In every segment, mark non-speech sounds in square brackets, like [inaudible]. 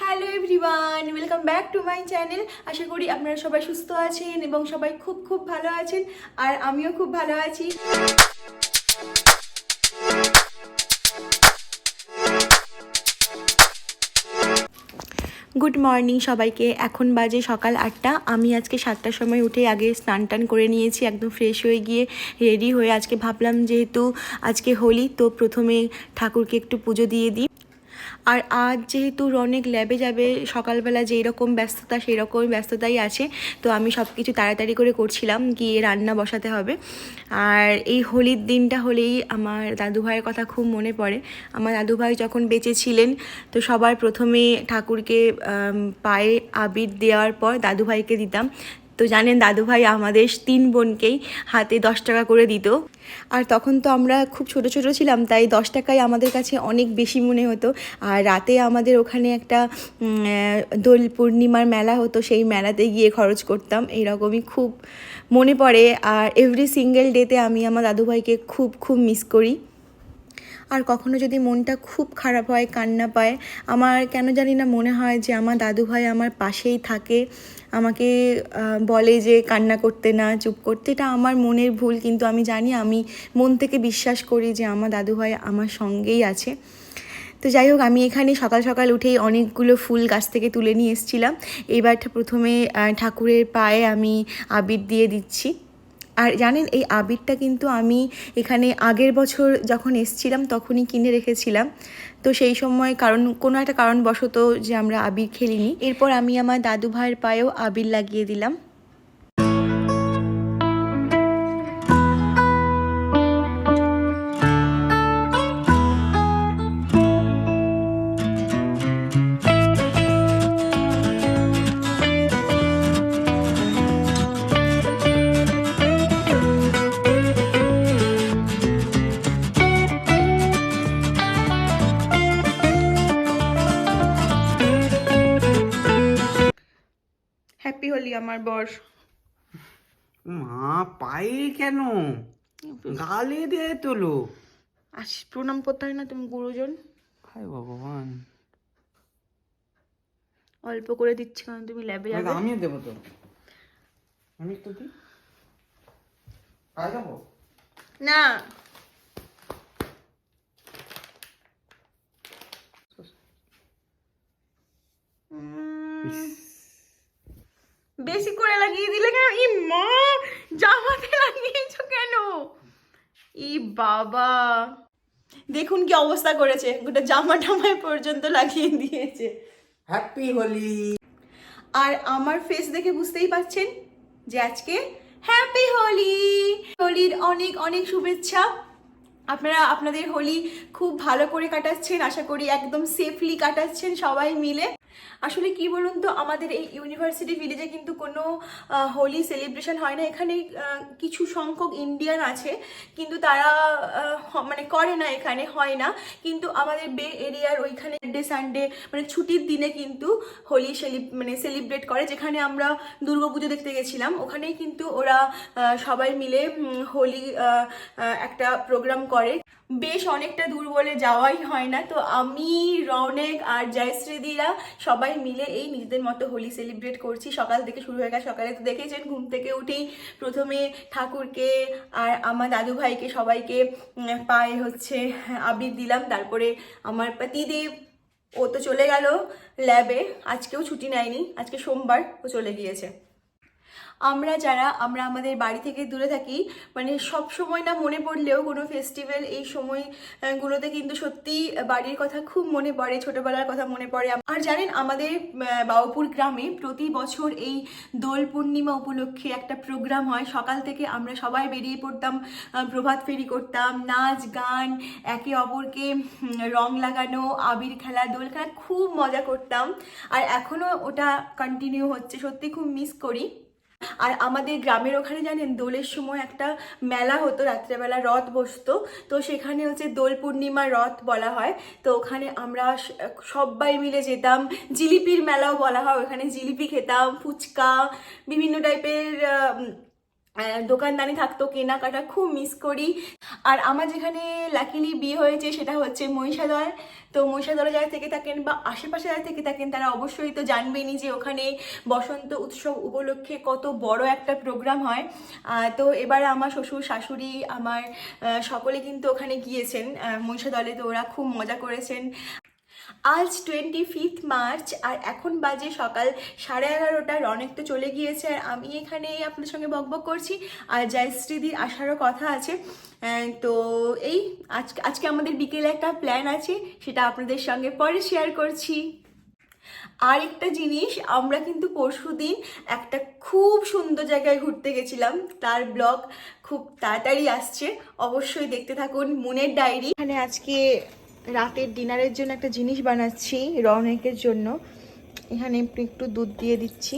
Hello everyone welcome back to my channel আশা করি আপনারা সবাই সুস্থ আছেন এবং সবাই খুব খুব ভালো আছেন, আর আমিও খুব ভালো আছি। গুড মর্নিং সবাইকে, এখন বাজে সকাল আটটা। আমি আজকে সাতটার সময় উঠে আগে স্নান টান করে নিয়েছি, একদম ফ্রেশ হয়ে গিয়ে রেডি হয়ে আজকে ভাবলাম যেহেতু আজকে হোলি, তো প্রথমে ঠাকুরকে একটু পুজো দিয়ে দিই। আর আজ যেহেতু রনেক ল্যাবে যাবে, সকালবেলা যেই রকম ব্যস্ততা, সেই রকম ব্যস্ততাই আছে, তো আমি সব কিছু তাড়াতাড়ি করে করছিলাম, গিয়ে রান্না বসাতে হবে। আর এই হোলির দিনটা হলেই আমার দাদু ভাইয়ের কথা খুব মনে পড়ে। আমার দাদু ভাই যখন বেঁচে ছিলেন, তো সবার প্রথমে ঠাকুরকে পায়ে আবির দেওয়ার পর দাদু ভাইকে দিতাম। তো জানেন দাদু ভাই আমাদের তিন বোনকেই হাতে দশ টাকা করে দিত। আর তখন তো আমরা খুব ছোট ছোট ছিলাম, তাই দশ টাকাই আমাদের কাছে অনেক বেশি মনে হতো। আর রাতে আমাদের ওখানে একটা দোল পূর্ণিমার মেলা হতো, সেই মেলাতে গিয়ে খরচ করতাম। এইরকমই খুব মনে পড়ে। আর এভরি সিঙ্গেল ডেতে আমি আমার দাদু ভাইকে খুব খুব মিস করি। আর কখনো যদি মনটা খুব খারাপ হয়, কান্না পায়, আমার কেন জানি না মনে হয় যে আমার দাদু ভাই আমার পাশেই থাকে। আমাকে বলে যে কান্না করতে না, চুপ করতে। এটা আমার মনের ভুল, কিন্তু আমি জানি, আমি মন থেকে বিশ্বাস করি যে আমার দাদু ভাই আমার সঙ্গেই আছে। তো যাই হোক, আমি এখানে সকাল সকাল উঠেই অনেকগুলো ফুল গাছ থেকে তুলে নিয়ে এসেছিলাম। এবার প্রথমে ঠাকুরের পায়ে আমি আবির দিয়ে দিচ্ছি। আর জানেন, এই আবিরটা কিন্তু আমি এখানে আগের বছর যখন এসছিলাম তখনই কিনে রেখেছিলাম। তো সেই সময় কারণ, কোনো একটা কারণবশত যে আমরা আবির খেলিনি। এরপর আমি আমার দাদু ভাইয়ের পায়েও আবির লাগিয়ে দিলাম। বর মা পায়ে কেন? গালে দিয়ে তোলো। আস প্রণাম করতে হয় না তুমি গুরুজন? হায় ভগবান। অল্প করে দিচ্ছি কারণ তুমি ল্যাবে যাবে। আমিও দেবো তো। আমি তো দিই? যাব না। উম, বেশি করে লাগিয়ে দিলে কেন? ই মা জামাতে লাগিয়েছো কেন? ই বাবা। দেখুন কি অবস্থা করেছে। গোটা জামা টামায় পর্যন্ত লাগিয়ে দিয়েছে। হ্যাপি হোলি আর আমার ফেস দেখে বুঝতেই পাচ্ছেন যে আজকে হ্যাপি হোলি হোলির অনেক অনেক শুভেচ্ছা। আপনারা আপনাদের হোলি খুব ভালো করে কাটাচ্ছেন। আশা করি একদম সেফলি কাটাচ্ছেন সবাই মিলে। আসলে কি বলুন তো, আমাদের এই ইউনিভার্সিটি ভিলেজে কিন্তু কোনো হোলি সেলিব্রেশন হয় না। এখানে কিছু সংখ্যক ইন্ডিয়ান আছে, কিন্তু তারা মানে করে না এখানে, হয় না। কিন্তু আমাদের বে এরিয়ার ওইখানে ডে সানডে মানে ছুটির দিনে কিন্তু হোলি মানে সেলিব্রেট করে, যেখানে আমরা দুর্গাপুজো দেখতে গেছিলাম। ওখানেই কিন্তু ওরা সবাই মিলে হোলি একটা প্রোগ্রাম করে। বেশ অনেকটা দূর বলে যাওয়াই হয় না। তো আমি, রনেক আর জয়শ্রীদিরা সবাই মিলে এই নিজেদের মতো হোলি সেলিব্রেট করছি। সকাল থেকে শুরু হয়ে গেছে সকালে তো দেখেছেন, ঘুম থেকে উঠেই প্রথমে ঠাকুরকে আর আমার দাদু ভাইকে সবাইকে পায়ে হচ্ছে আবির দিলাম। তারপরে আমার পতিদেব, ও তো চলে গেল ল্যাবে। আজকেও ছুটি নেয়নি। আজকে সোমবার ও চলে গিয়েছে। আমরা যারা, আমরা আমাদের বাড়ি থেকে দূরে থাকি মানে সব সময় না মনে পড়লেও কোনো ফেস্টিভ্যাল এই সময়গুলোতে কিন্তু সত্যি বাড়ির কথা খুব মনে পড়ে, ছোটবেলার কথা মনে পড়ে। আর জানেন, আমাদের বাবুপুর গ্রামে প্রতি বছর এই দোল পূর্ণিমা উপলক্ষে একটা প্রোগ্রাম হয়। সকাল থেকে আমরা সবাই বেরিয়ে পড়তাম প্রভাত ফেরি করতাম, নাচ, গান, একে অপরকে রং লাগানো, আবির খেলা, দোল খেলা, খুব মজা করতাম। আর এখনও ওটা কন্টিনিউ হচ্ছে, সত্যি খুব মিস করি। আর আমাদের গ্রামের ওখানে জানেন দোলের সময় একটা মেলা হতো, রাত্রেবেলা রথ বসতো। তো সেখানে হচ্ছে দোল পূর্ণিমা রথ বলা হয়। তো ওখানে আমরা সবাই মিলে যেতাম। জিলিপির মেলাও বলা হয়। ওখানে জিলিপি খেতাম, ফুচকা, বিভিন্ন টাইপের দোকানদানি থাকতো, কেনাকাটা খুব মিস করি। আর আমার যেখানে লাকিলি বিয়ে হয়েছে সেটা হচ্ছে মহিষাদল। তো মহিষাদলে যারা থেকে থাকেন বা আশেপাশে যারা থেকে থাকেন, তারা অবশ্যই তো জানবেনই যে ওখানে বসন্ত উৎসব উপলক্ষে কত বড় একটা প্রোগ্রাম হয়। তো এবার আমার শ্বশুর, শাশুড়ি, আমার সকলে কিন্তু ওখানে গিয়েছেন। মহিষাদলে তো ওরা খুব মজা করেছেন। আজ টোয়েন্টি ফিফথ মার্চ আর এখন বাজে সকাল সাড়ে এগারোটা রনেক তো চলে গিয়েছে, আর আমি এখানে আপনার সঙ্গে বকবক করছি। আর জয়শ্রীদির আসারও কথা আছে। তো এই আজকে আজকে আমাদের বিকেলে একটা প্ল্যান আছে, সেটা আপনাদের সঙ্গে পরে শেয়ার করছি। আর একটা জিনিস, আমরা কিন্তু পরশুদিন একটা খুব সুন্দর জায়গায় ঘুরতে গেছিলাম। তার ব্লগ খুব তাড়াতাড়ি আসছে। অবশ্যই দেখতে থাকুন, মুনের ডায়েরি। এখানে আজকে রাতের ডিনারের জন্য একটা জিনিস বানাচ্ছি রনেকের জন্য। এখানে একটু দুধ দিয়ে দিচ্ছি।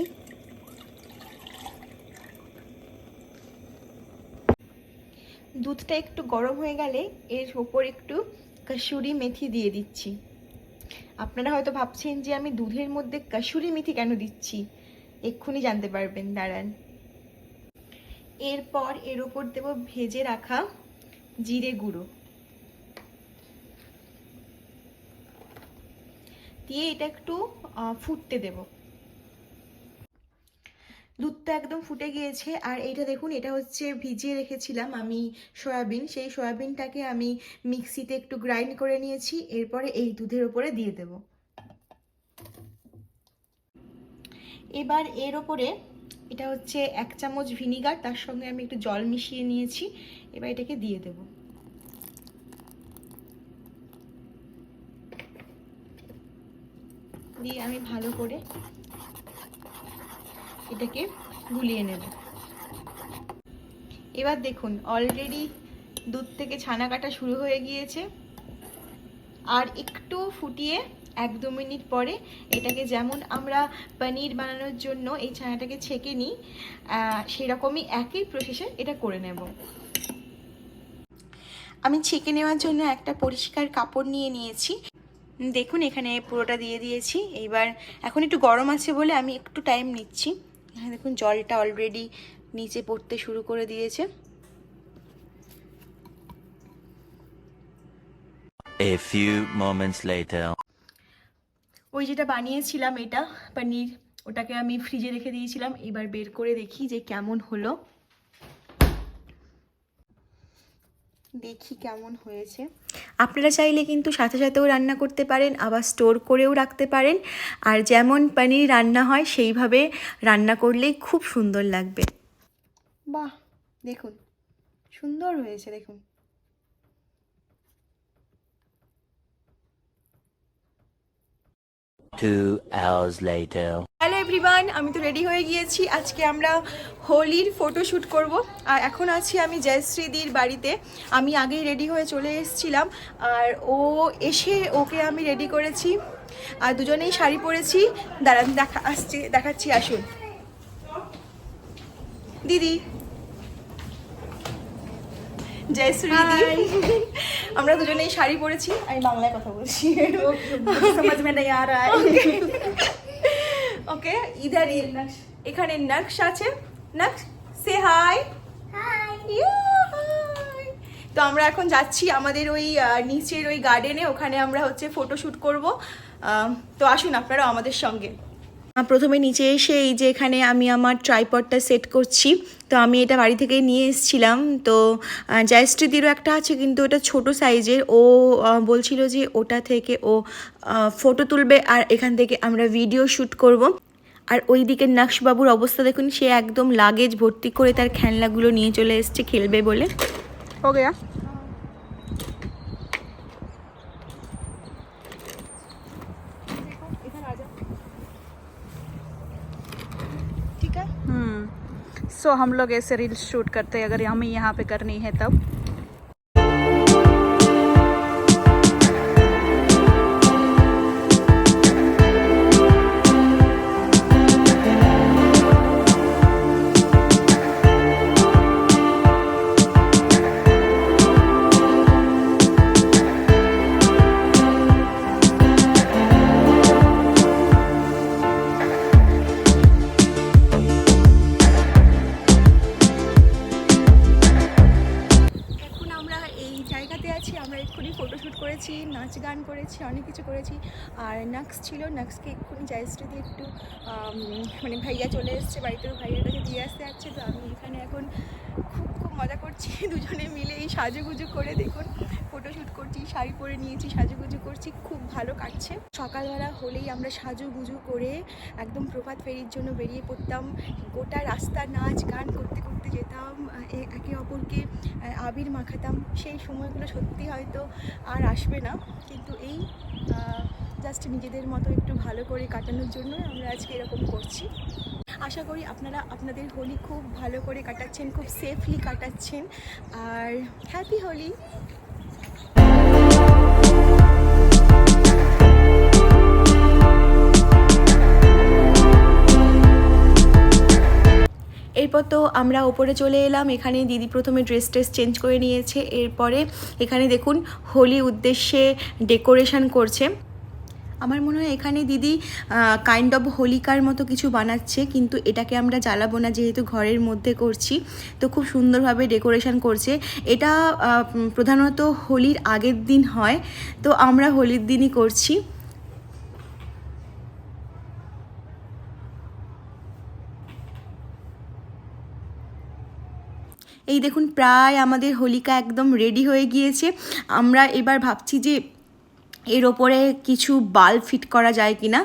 দুধটা একটু গরম হয়ে গেলে এর ওপর একটু কসুরি মেথি দিয়ে দিচ্ছি। আপনারা হয়তো ভাবছেন যে আমি দুধের মধ্যে কসুরি মেথি কেন দিচ্ছি? এক্ষুনি জানতে পারবেন, দাঁড়ান। এরপর এর ওপর দেব ভেজে রাখা জিরে গুঁড়ো। দিয়ে এটা একটু ফুটতে দেব। দুধটা একদম ফুটে গিয়েছে। আর এইটা দেখুন, এটা হচ্ছে ভিজিয়ে রেখেছিলাম আমি সয়াবিন। সেই সয়াবিনটাকে আমি মিক্সিতে একটু গ্রাইন্ড করে নিয়েছি। এরপরে এই দুধের ওপরে দিয়ে দেব। এবার এর ওপরে এটা হচ্ছে এক চামচ ভিনিগার। তার সঙ্গে আমি একটু জল মিশিয়ে নিয়েছি। এবার এটাকে দিয়ে দেবো। দিয়ে আমি ভালো করে এটাকে গুলিয়ে নেব। এবার দেখুন অলরেডি দুধ থেকে ছানা কাটা শুরু হয়ে গিয়েছে। আর একটু ফুটিয়ে এক দু মিনিট পরে এটাকে যেমন আমরা পনির বানানোর জন্য এই ছানাটাকে ছেঁকে নিই সেরকমই একই প্রসেসে এটা করে নেব। আমি ছেঁকে নেওয়ার জন্য একটা পরিষ্কার কাপড় নিয়ে নিয়েছি। দেখুন এখানে পুরোটা দিয়ে দিয়েছি। এইবার এখন একটু গরম আছে বলে আমি একটু টাইম নিচ্ছি। এখানে দেখুন জলটা অলরেডি নিচে পড়তে শুরু করে দিয়েছে। A few moments later. ওই যেটা বানিয়েছিলাম এটা পনির ওটাকে আমি ফ্রিজে রেখে দিয়েছিলাম। এবার বের করে দেখি যে কেমন হলো। দেখি কেমন হয়েছে। আপনারা চাইলে কিন্তু সাথে সাথেও রান্না করতে পারেন আবার স্টোর করেও রাখতে পারেন। আর যেমন পানির রান্না হয় সেইভাবে রান্না করলেই খুব সুন্দর লাগবে। বাহ দেখুন সুন্দর হয়েছে দেখুন। Two hours later. Hello everyone আমি তো রেডি হয়ে গিয়েছি। আজকে আমরা হোলির ফটোশ্যুট করব। আর এখন আছি আমি জয়শ্রীদির বাড়িতে। আমি আগেই রেডি হয়ে চলে এসেছিলাম। আর ও এসে ওকে আমি রেডি করেছি। আর দুজনেই শাড়ি পরেছি। দাঁড়ান, দেখা, আসছে, দেখাচ্ছি, আসুন। দিদি জয় শ্রীদি আমরা দুজনেই শাড়ি পরেছি আমি বাংলায় কথা বলছি। সমাজ মে নেই আর ওকে ইধার এখানে নকশ আছে। নকশ সে হাই তো আমরা এখন যাচ্ছি আমাদের ওই নিচের ওই গার্ডেনে ওখানে আমরা হচ্ছে ফটো শ্যুট করব। তো আসুন আপনারা আমাদের সঙ্গে। প্রথমে নিচে এসে এই যে এখানে আমি আমার ট্রাইপডটা সেট করছি, তো আমি এটা বাড়ি থেকে নিয়ে এসেছিলাম। তো জয়শ্রীদিরও একটা আছে, কিন্তু ওটা ছোট সাইজের ও বলছিল যে ওটা থেকে ও ফটো তুলবে আর এখান থেকে আমরা ভিডিও শ্যুট করব। আর ওই দিকে নকশবাবুর অবস্থা দেখুন, সে একদম লাগেজ ভর্তি করে তার খেলনাগুলো নিয়ে চলে এসছে খেলবে বলে। हो सो हम लोग ऐसे रील्स शूट करते हैं, अगर हमें यहाँ पे करनी है तब। করেছি। আর নাক্স ছিল নাক্সকে এক্ষুনি জায়স্টে দিয়ে একটু মানে ভাইয়া চলে এসছে বাড়িতেও ভাইয়ার কাছে দিয়ে আসতে যাচ্ছে। তো আমি এখানে এখন খুব খুব মজা করছি। [laughs] দুজনে মিলে এই সাজুগুজু করে দেখুন। ফটোশ্যুট করছি, শাড়ি পরে নিয়েছি, সাজুগুজু করছি, খুব ভালো কাটছে। সকালবেলা হলেই আমরা সাজুগুজু করে একদম প্রভাত ফেরির জন্য বেরিয়ে পড়তাম। গোটা রাস্তা নাচ, গান করতে করতে যেতাম একে অপরকে আবির মাখাতাম। সেই সময়গুলো সত্যি হয়তো আর আসবে না। কিন্তু এই জাস্ট নিজেদের মতো একটু ভালো করে কাটানোর জন্য আমরা আজকে এরকম করছি। আশা করি আপনারা, আপনাদের হোলি খুব ভালো করে কাটাচ্ছেন, খুব সেফলি কাটাচ্ছেন। আর হ্যাপি হোলি! এরপর তো আমরা ওপরে চলে এলাম এখানে দিদি প্রথমে ড্রেস ট্রেস চেঞ্জ করে নিয়েছে, এরপরে এখানে দেখুন হোলি উদ্দেশ্যে ডেকোরেশন করছে। আমার মনে হয় এখানে দিদি কাইন্ড অফ হোলিকার মতো কিছু বানাচ্ছে, কিন্তু এটাকে আমরা জ্বালাবো না যেহেতু ঘরের মধ্যে করছি। তো খুব সুন্দরভাবে ডেকোরেশন করছে। এটা প্রধানত হোলির আগের দিন হয়, তো আমরা হোলির দিনই করছি। এই দেখুন, প্রায় আমাদের হোলিকা একদম রেডি হয়ে গিয়েছে। আমরা এবার ভাবছি যে এর ওপরে কিছু বাল্ব ফিট করা যায় কি না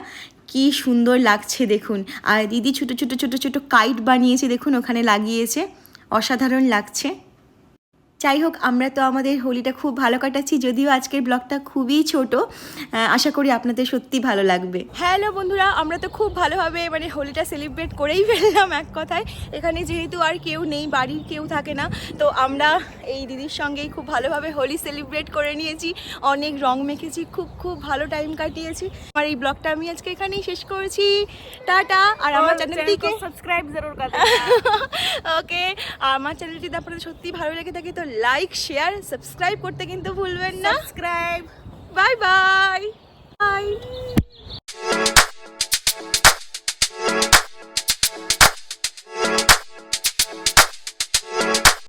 কি সুন্দর লাগছে দেখুন। আর দিদি ছোটো ছোটো ছোটো ছোটো কাইট বানিয়েছে, দেখুন ওখানে লাগিয়েছে। অসাধারণ লাগছে। যাই হোক আমরা তো আমাদের হোলিটা খুব ভালো কাটাচ্ছি যদিও আজকের ব্লগটা খুবই ছোট। আশা করি আপনাদের সত্যি ভালো লাগবে। হ্যালো বন্ধুরা আমরা তো খুব ভালোভাবে মানে হোলিটা সেলিব্রেট করেই ফেললাম এক কথায়। এখানে যেহেতু আর কেউ নেই বাড়ির কেউ থাকে না তো আমরা এই দিদির সঙ্গেই খুব ভালোভাবে হোলি সেলিব্রেট করে নিয়েছি। অনেক রং মেখেছি খুব খুব ভালো টাইম কাটিয়েছি। আমার এই ব্লগটা আমি আজকে এখানেই শেষ করেছি। টাটা আর oh, আমার চ্যানেলটিকে সাবস্ক্রাইব জরুর কথা। [laughs] ওকে আমার চ্যানেলটি আপনাদের সত্যি ভালো লেগে থাকে তো লাইক শেয়ার সাবস্ক্রাইব করতে কিন্তু ভুলবেন না সাবস্ক্রাইব বাই বাই বাই